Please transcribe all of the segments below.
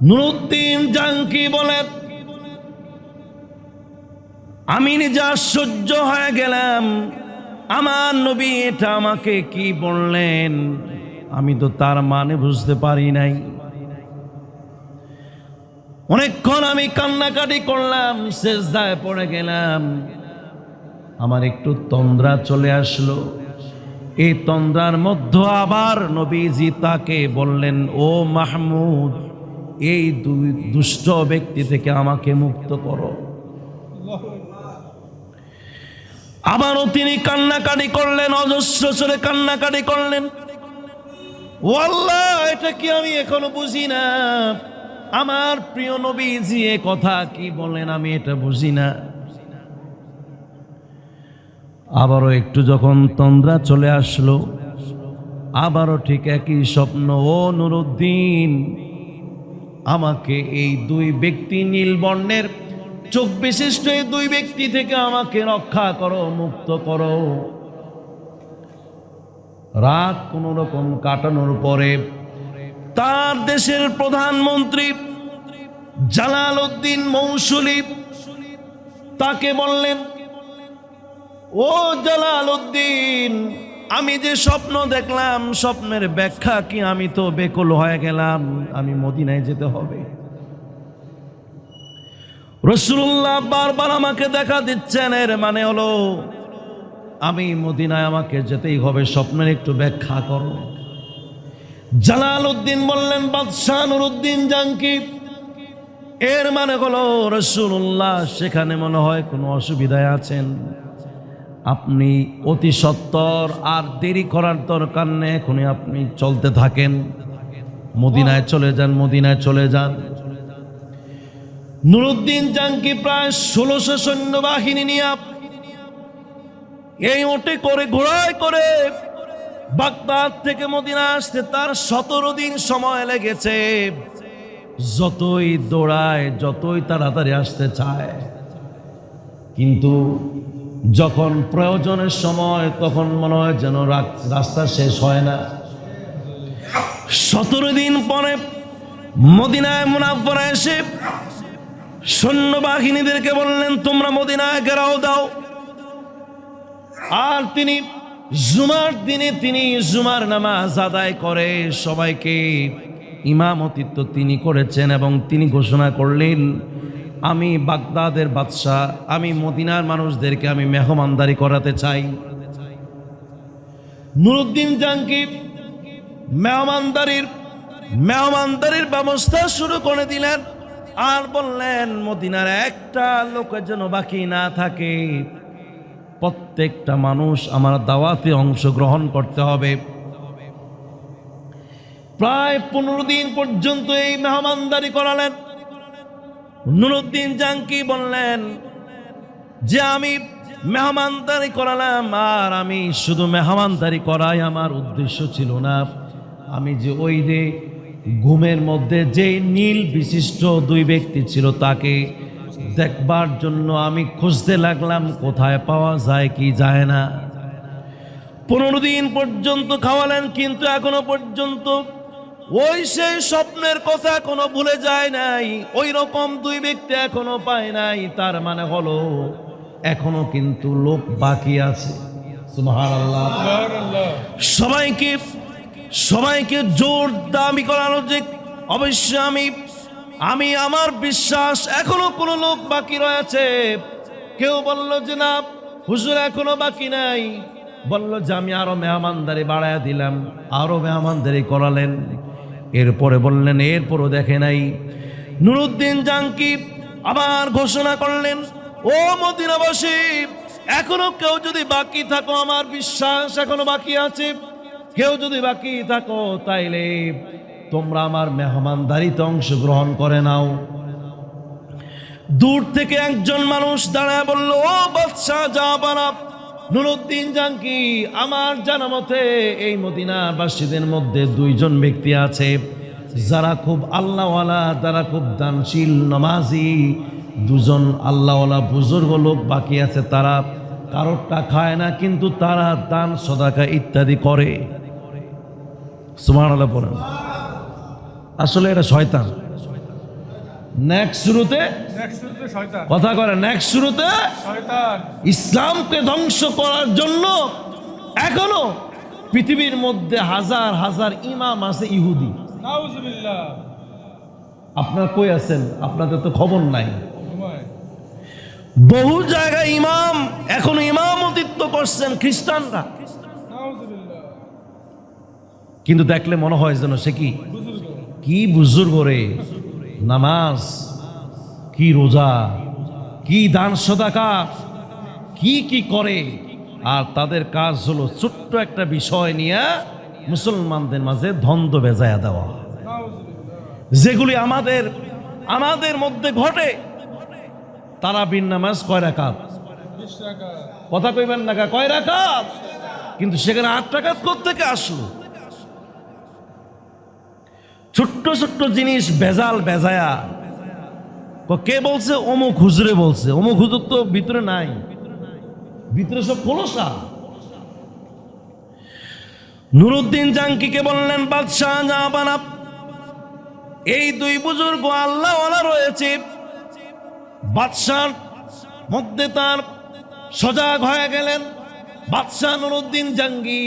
Nuruddin junky বলেন, আমি নিজে আশ্চর্য হয়ে গেলাম। আমার নবী এটা আমাকে কি বললেন? আমি তো তার মানে বুঝতে পারি নাই। অনেকক্ষণ আমি কান্নাকাটি করলাম শেষদায় পড়ে গেলাম। আমার একটু তন্দ্রা চলে আসলো। এই তন্দ্রার মধ্যে আবার নবীজি তাকে বললেন, ও মাহমুদ এই দুই দুষ্ট ব্যক্তি থেকে আমাকে মুক্ত করো। আবারও তিনি কান্নাকাটি করলেন, অজস্র চলে কান্নাকাটি করলেন। এটা কি আমি এখনও বুঝি না? আমার প্রিয় নবীজি এ কথা কি বলেন, আমি এটা বুঝি না। আবারও একটু যখন তন্দ্রা চলে আসলো, আবারও ঠিক একই স্বপ্ন, ও নুরুদ্দিন আমাকে এই দুই ব্যক্তি নীল বর্ণের চোখ বিশিষ্ট এই দুই ব্যক্তি থেকে আমাকে রক্ষা করো, মুক্ত করো। রাত কোন রকম কাটানোর পরে তার দেশের প্রধানমন্ত্রী জালাল উদ্দিন মৌসুলি তাকে বললেন, ও জালাল উদ্দিন আমি যে স্বপ্ন দেখলাম, স্বপ্নের ব্যাখ্যা কি আমি তো বেকুল হয়ে গেলাম, আমি মদিনায় যেতে হবে। রসুল্লাহ বারবার আমাকে দেখা দিচ্ছেন, এর মানে হলো আমি মদিনায় আমাকে যেতেই হবে, স্বপ্নের একটু ব্যাখ্যা করো। জালাল উদ্দিন বললেন, বাদশাহ নুরুদ্দিন জাঙ্কি এর মানে হলো রসুল্লাহ সেখানে মনে হয় কোনো অসুবিধায় আছেন। আপনি অতি সত্তর আর দেরি করার দরকার নেই, এখনই আপনি চলতে থাকেন। মদিনায় চলে যান, মদিনায় চলে যান। নুরুদ্দিন জাঙ্কি প্রায় ষোলোশো সৈন্যবাহিনী নিয়ে এই ওটে করে, ঘোড়ায় করে বাগদাদ থেকে মদিনা আসতে তার সতেরো দিন সময় লেগেছে। যতই দৌড়ায়, যতই তাড়াতাড়ি আসতে চায়, কিন্তু যখন প্রয়োজনের সময়, তখন মনে হয় যেন রাস্তা শেষ হয় না। সতেরো দিন পরে মদিনায় মুনাফরা এসে সৈন্যবাহিনীদেরকে বললেন, তোমরা মদিনায় ঘেরাও দাও। আর তিনি, জুমার দিনে তিনি জুমার নামাজ আদায় করে সবাইকে ইমামতিত্ব তিনি করেছেন এবং তিনি ঘোষণা করলেন আমি বাগদাদের বাদশাহ, আমি মদিনার মানুষদেরকে আমি মেহমানদারি করাতে চাই। নুরুদ্দিন জাঙ্কি মেহমানদারির মেহমানদারির ব্যবস্থা শুরু করে দিলেন আর বললেন, মদিনার একটা লোকের যেন বাকি না থাকে। প্রত্যেকটা মানুষ আমার দাওয়াতে অংশগ্রহণ করতে হবে। প্রায় পনেরো দিন পর্যন্ত এই মেহমানদারি করালেন। নুরুদ্দিন জাঙ্কি বললেন? যে আমি মেহমানদারি করালাম, আর আমি শুধু মেহমানদারি করাই আমার উদ্দেশ্য ছিল না। আমি যে ওই যে ঘুমের মধ্যে যে নীল বিশিষ্ট দুই ব্যক্তি ছিল, তাকে দেখবার জন্য আমি খুঁজতে লাগলাম, কোথায় পাওয়া যায় কি যায় না। পনেরো দিন পর্যন্ত খাওয়ালেন, কিন্তু এখনও পর্যন্ত ওই সেই স্বপ্নের কথা কোনো ভুলে যায় নাই। ওই রকম দুই ব্যক্তি এখনও পায় নাই। তার মানে হলো এখনও কিন্তু লোক বাকি আছে। সবাইকে সবাইকে জোর দাবি করানো যে অবশ্য আমি আমি আমার বিশ্বাস এখনও কোনো লোক বাকি রয়েছে। কেউ বলল যে না হুজুর এখনও বাকি নাই। বলল যে আমি আরও মেহমানদারি বাড়ায় দিলাম আরও মেহমানদারি করালেন। এরপরে বললেন, এরপরও দেখে নাই। নুরুদ্দিন জাঙ্কি আবার ঘোষণা করলেন, ও মদিনাবাসী, এখনও কেউ যদি বাকি থাকো, আমার বিশ্বাস এখনও বাকি আছে। কেউ যদি বাকি থাকো, তাইলে তোমরা আমার মেহমানদারিতে অংশগ্রহণ করে নাও। দূর থেকে একজন মানুষ দাঁড়ায় বলল, ও বাদশাহ যা বানাব নুরুদ্দিন জাঙ্কি, আমার জানা মতে এই মদিনাবাসীদের মধ্যে দুইজন ব্যক্তি আছে। যারা খুব আল্লাহওয়ালা যারা খুব দানশীল, নমাজি। দুজন আল্লাহওয়ালা বুজুর্গ লোক বাকি আছে তারা। কারোরটা খায় না, কিন্তু তারা দান, সদাকা ইত্যাদি করে। সুমান আসলে এটা শয়তান। নেক্সট শুরুতে? কথা করে নেক্সট শুরুতে ইসলামকে ধ্বংস করার জন্য এখনও পৃথিবীর মধ্যে হাজার হাজার ইমাম আছে ইহুদি। আপনারা কই আছেন? আপনাদের তো খবর নাই। বহু জায়গায় ইমাম এখনও ইমামতিত্ব করছেন খ্রিস্টানরা। কিন্তু দেখলে মনে হয় যেন সে কি? কি বুজুর্গ রে? নামাজ, কি রোজা, কি দান সদাকা, কি কি করে, আর তাদের কাজ হলো ছোট্ট একটা বিষয় নিয়ে মুসলমানদের মাঝে দ্বন্দ্ব বেজায়া দেওয়া। যেগুলি আমাদের আমাদের মধ্যে ঘটে, তারা বিন নামাজ কয় রাকাত? কথা কইবেন না কয় রাকাত? কিন্তু সেখানে আট টাকাত থেকে আসলো? ছোট্ট ছোট্ট জিনিস বেজাল বেজায়া ক- বলছে? অমুক হুজুরে বলছে। অমুক হুজুর তো ভিতরে নাই। ভিতরে সব খোলসা। নুরুদ্দিন জাঙ্কিকে বললেন, বাদশাহ জাহাবানা এই দুই বুজুর্গ আল্লাহওয়ালা রয়েছে। বাদশার মধ্যে তার সজাগ হয়ে গেলেন। বাদশাহ নুরুদ্দিন জাঙ্গি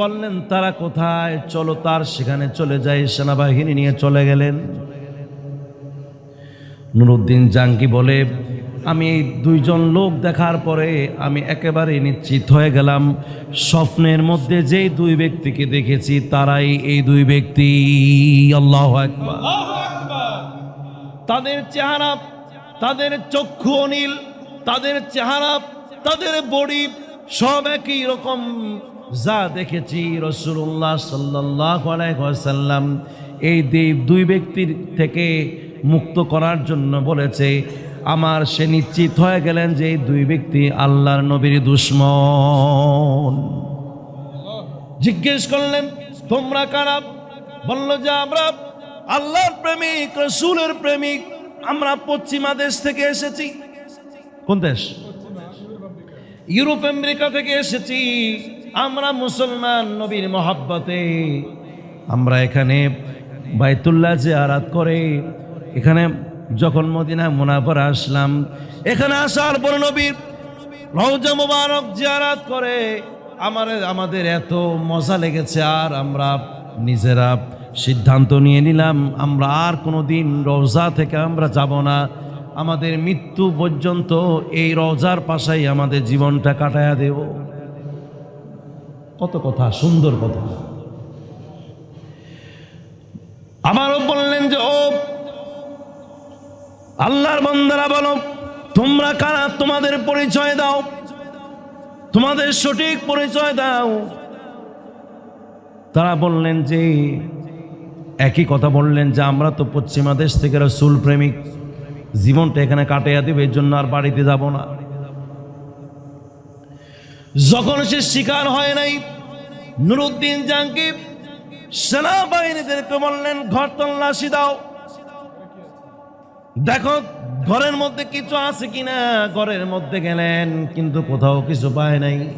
বললেন, তারা কোথায়? চলো তার সেখানে চলে যায় সেনাবাহিনী নিয়ে চলে গেলেন। নুরুদ্দিন জাঙ্গি বলে, আমি এই দুইজন লোক দেখার পরে আমি একেবারে নিশ্চিত হয়ে গেলাম। স্বপ্নের মধ্যে যেই দুই ব্যক্তিকে দেখেছি, তারাই এই দুই ব্যক্তি। আল্লাহ তাদের চেহারা, তাদের চক্ষু অনিল, তাদের চেহারা, তাদের বডি সব একই রকম। যা দেখেছি রসুল্লাহ সাল্লাহ আলাইসাল্লাম এই দ্বীপ দুই ব্যক্তির থেকে মুক্ত করার জন্য বলেছে, আমার সে নিশ্চিত হয়ে গেলেন যে এই দুই ব্যক্তি আল্লাহর নবীর দুশ্মন। জিজ্ঞেস করলেন, তোমরা কারা? বলল যে, আমরা আল্লাহর প্রেমিক, রসুলের প্রেমিক। আমরা পশ্চিমা দেশ থেকে এসেছি। কোন দেশ? ইউরোপ, আমেরিকা থেকে এসেছি। আমরা মুসলমান নবীর মহাব্বতে। আমরা এখানে বাইতুল্লাহ আরাত করে, এখানে যখন মদিনা মুনাফর আসলাম, এখানে আসার পর নবীর রওজা মুবারক জিয়ারাত করে। আমার, আমাদের এত মজা লেগেছে আর আমরা নিজেরা সিদ্ধান্ত নিয়ে নিলাম, আমরা আর কোনো দিন রওজা থেকে আমরা যাব না। আমাদের মৃত্যু পর্যন্ত এই রজার পাশাই আমাদের জীবনটা কাটায়া দেব। কত কথা, সুন্দর কথা। আবারও বললেন যে, ও আল্লাহর বন্দারা বলো, তোমরা কারা? তোমাদের পরিচয় দাও। তোমাদের সঠিক পরিচয় দাও। তারা বললেন যে, একই কথা বললেন যে, আমরা তো পশ্চিমা দেশ থেকে রসুল প্রেমিক। জীবনটা এখানে কাটাইয়া দেবে, এর জন্য আর বাড়িতে যাব না। যখন সে শিকার হয় নাই, নুরুদ্দিন জাঙ্গিব সেনাবাহিনীদেরকে বললেন, ঘর তল্লাশি দাও। দেখো, ঘরের মধ্যে কিছু আছে কিনা? ঘরের মধ্যে গেলেন, কিন্তু কোথাও কিছু পায় নাই।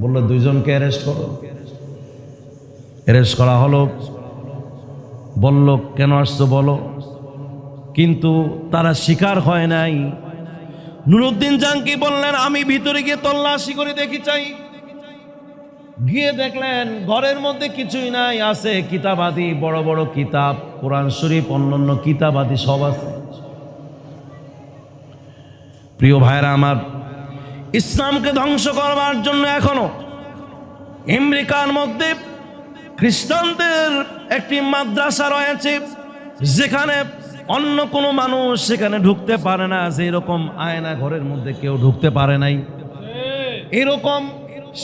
বলল, দুইজনকে অ্যারেস্ট করো। অ্যারেস্ট করা হলো। বলল, কেন আসছো বলো? কিন্তু তারা শিকার হয় নাই। নুরুদ্দিন জাঙ্কি বললেন, আমি ভিতরে গিয়ে তল্লাশি করে দেখি চাই। গিয়ে দেখলেন, ঘরের মধ্যে কিছুই নাই, আছে কিতাবাদি, বড় বড় কিতাব, কোরআন শরীফ, অন্যান্য কিতাবাদি সব আছে। প্রিয় ভাইরা আমার, ইসলামকে ধ্বংস করবার জন্য এখনও আমেরিকার মধ্যে খ্রিস্টানদের একটি মাদ্রাসা রয়েছে, যেখানে অন্য কোনো মানুষ সেখানে ঢুকতে পারে না যে এরকম আয়না ঘরের মধ্যে কেউ ঢুকতে পারে নাই। এরকম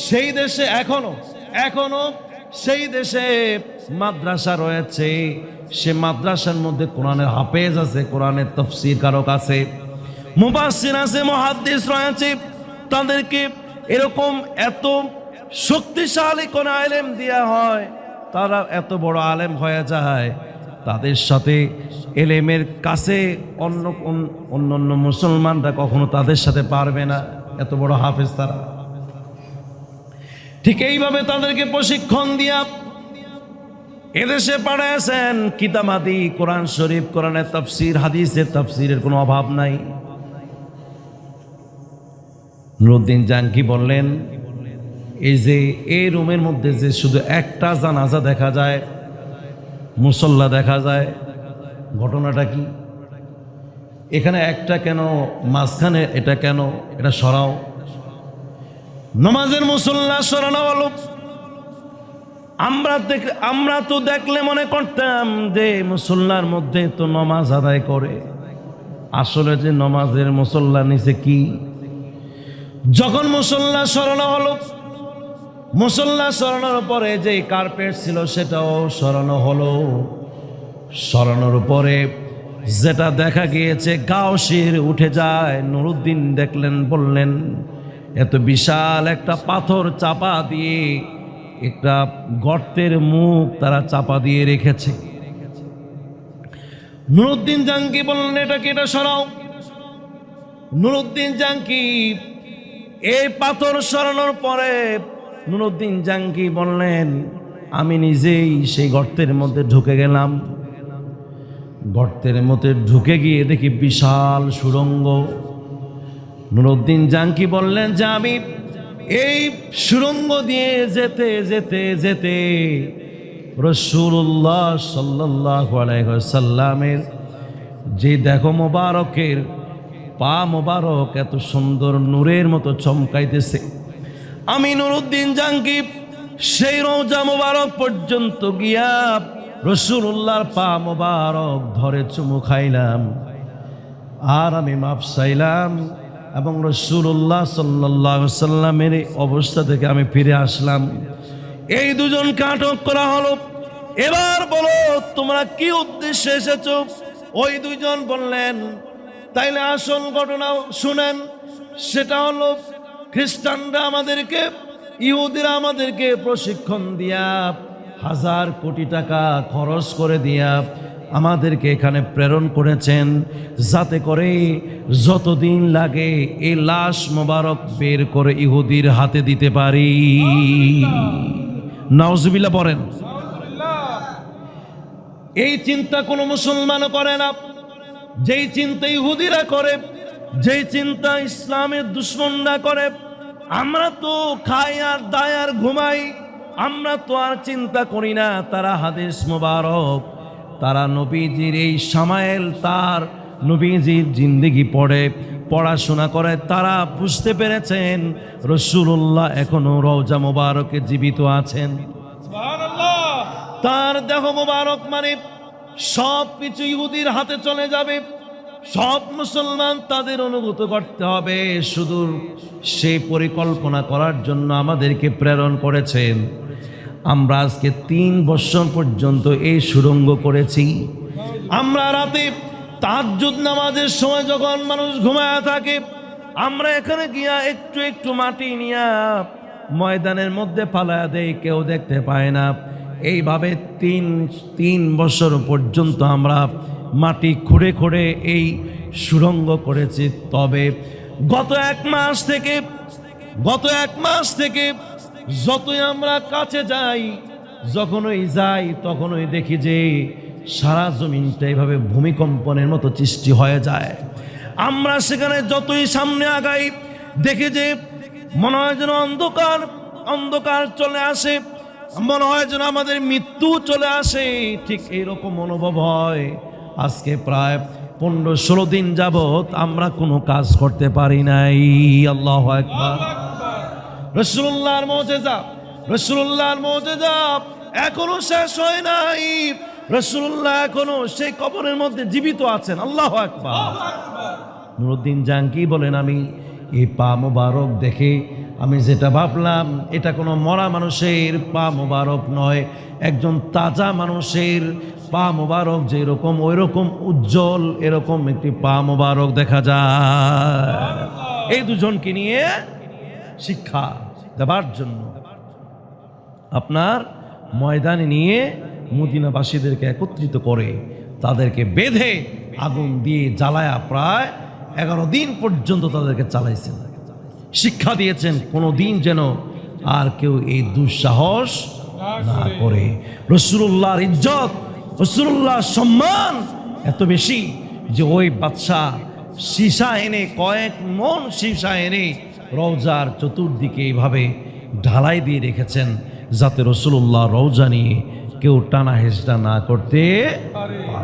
সেই দেশে এখনও এখনও সেই দেশে মাদ্রাসা রয়েছে। সে মাদ্রাসার মধ্যে কোরআনের হাফেজ আছে, কোরআনের তফসির কারক আছে। মুবাসির আছে, মহাদ্দিস রয়েছে। তাদেরকে এরকম এত শক্তিশালী কোন আলেম দেওয়া হয়, তারা এত বড় আলেম হয়ে যায়। তাদের সাথে এলেমের কাছে অন্য কোন- অন্য অন্য মুসলমানরা কখনো তাদের সাথে পারবে না। এত বড় হাফেজ তারা। ঠিক এইভাবে তাদেরকে প্রশিক্ষণ দিয়া এদেশে পাঠাইছেন কিতাবাদি কোরআন শরীফ, কোরআনের তফসির, হাদিসের তফসিরের কোনো অভাব নাই। নুরুদ্দিন জাঙ্কি বললেন? এই যে, এই রুমের মধ্যে যে শুধু একটা জানাজা দেখা যায় মুসল্লা দেখা যায়। ঘটনাটা কি? এখানে একটা কেন? মাঝখানে এটা কেন? এটা সরাও। নমাজের মুসল্লা সরানো হলো আমরা দেখ আমরা তো দেখলে মনে করতাম যে মুসল্লার মধ্যে তো নমাজ আদায় করে। আসলে যে নমাজের মুসল্লা নিচে কি? যখন মুসল্লা সরানো হলো মুসল্লা সরানোর পরে যে কার্পেট ছিল সেটাও সরানো হলো। সরানোর পরে যেটা দেখা গিয়েছে গাওশির উঠে যায়, নুরুদ্দিন দেখলেন, বললেন, এত বিশাল একটা পাথর চাপা দিয়ে একটা গর্তের মুখ তারা চাপা দিয়ে রেখেছে। নুরুদ্দিন জাঙ্কি বললেন এটাকে এটা সরাও? নুরুদ্দিন জাঙ্কি, এই পাথর সরানোর পরে নুরুদ্দিন জাঙ্কি বললেন, আমি নিজেই সেই গর্তের মধ্যে ঢুকে গেলাম। গর্তের মধ্যে ঢুকে গিয়ে দেখি বিশাল সুরঙ্গ। নুরুদ্দিন জাঙ্কি বললেন, যে আমি এই সুড়ঙ্গ দিয়ে যেতে যেতে যেতে রসুল্লাহ সাল্লাহ সাল্লামের যে দেখো মোবারকের পা মোবারক এত সুন্দর নূরের মতো চমকাইতেছে। আমি নুরুদ্দিন জাঙ্কি সেই রোজা মোবারক পর্যন্ত গিয়া রসুল্লাহর পা মোবারক ধরে চুমু খাইলাম। আর আমি মাপ চাইলাম এবং রসুল্লাহ সাল্লাহ সাল্লামের এই অবস্থা থেকে আমি ফিরে আসলাম। এই দুজনকে আটক করা হলো। এবার বলো, তোমরা কি উদ্দেশ্যে এসেছ? ওই দুজন বললেন, তাইলে আসল ঘটনা শুনেন, সেটা হলো খ্রিস্টানরা আমাদেরকে, ইহুদিরা আমাদেরকে প্রশিক্ষণ দিয়া হাজার কোটি টাকা খরচ করে দিয়া আমাদেরকে এখানে প্রেরণ করেছেন, যাতে করে যতদিন লাগে এই লাশ মোবারক বের করে ইহুদির হাতে দিতে পারি। নাওজবিল্লা পড়েন। এই চিন্তা কোনো মুসলমানও করে না। যেই চিন্তা ইহুদিরা করে যেই চিন্তা ইসলামের দুশ্মনরা করে আমরা তো খাই আর দায় আর ঘুমাই আমরা তো আর চিন্তা করি না তারা হাদিস মোবারক। তারা নবীজির এই সামায়েল তার নবীজির জিন্দিগি পড়ে পড়াশোনা করে তারা বুঝতে পেরেছেন রসুল্লাহ এখনও রওজা মোবারকে জীবিত আছেন। তার দেহ মোবারক মানে সব কিছু ইহুদির হাতে চলে যাবে। সব মুসলমান তাদের অনুভূত করতে হবে। শুধু সেই পরিকল্পনা করার জন্য আমাদেরকে প্রেরণ করেছেন। আমরা আজকে তিন বছর পর্যন্ত এই সুরঙ্গ করেছি। আমরা রাতে তাজ্জুদ নামাজের সময় যখন মানুষ ঘুমায় থাকে, আমরা এখানে গিয়া একটু একটু মাটি নিয়া ময়দানের মধ্যে ফালায়া দেই, কেউ দেখতে পায় না। এইভাবে তিন তিন বছর পর্যন্ত আমরা মাটি খুঁড়ে খুঁড়ে এই সুরঙ্গ করেছে। তবে গত এক মাস থেকে, গত এক মাস থেকে যতই আমরা কাছে যাই, যখনই যাই, তখনই দেখি যে সারা জমিনটা এইভাবে ভূমিকম্পনের মতো সৃষ্টি হয়ে যায়। আমরা সেখানে যতই সামনে আগাই, দেখি যে মনে হয় যেন অন্ধকার অন্ধকার চলে আসে। মনে হয় যেন আমাদের মৃত্যু চলে আসে। ঠিক এইরকম অনুভব হয়। আজকে প্রায় পনেরো ষোলো দিন যাবৎ আমরা কোনো কাজ করতে পারি নাই। আল্লাহ একবার রসুল্লাহর মজেজা রসুল্লাহর মজেজা এখনও শেষ হয় নাই। রসুল্লাহ এখনও সেই কবরের মধ্যে জীবিত আছেন। আল্লাহ একবার নুরুদ্দিন জাঙ্কি বলেন আমি এই পা মোবারক দেখে আমি যেটা ভাবলাম, এটা কোনো মরা মানুষের পা মোবারক নয়। একজন তাজা মানুষের পা মোবারক যেরকম ওই রকম উজ্জ্বল, এরকম একটি পা মোবারক দেখা যায়। এই দুজনকে নিয়ে শিক্ষা দেবার জন্য আপনার ময়দানে নিয়ে মদিনাবাসীদেরকে একত্রিত করে তাদেরকে বেঁধে আগুন দিয়ে জ্বালায়া প্রায় এগারো দিন পর্যন্ত তাদেরকে চালাইছেন। শিক্ষা দিয়েছেন কোনো দিন যেন আর কেউ এই দুঃসাহস না করে। রসুল্লাহর ইজ্জত রসুল্লাহর সম্মান এত বেশি যে ওই বাদশাহ সীসা এনে, কয়েক মন সীসা এনে রওজার চতুর্দিকে এইভাবে ঢালাই দিয়ে রেখেছেন, যাতে রসুল্লাহ রওজা নিয়ে কেউ টানা হেসটা না করতে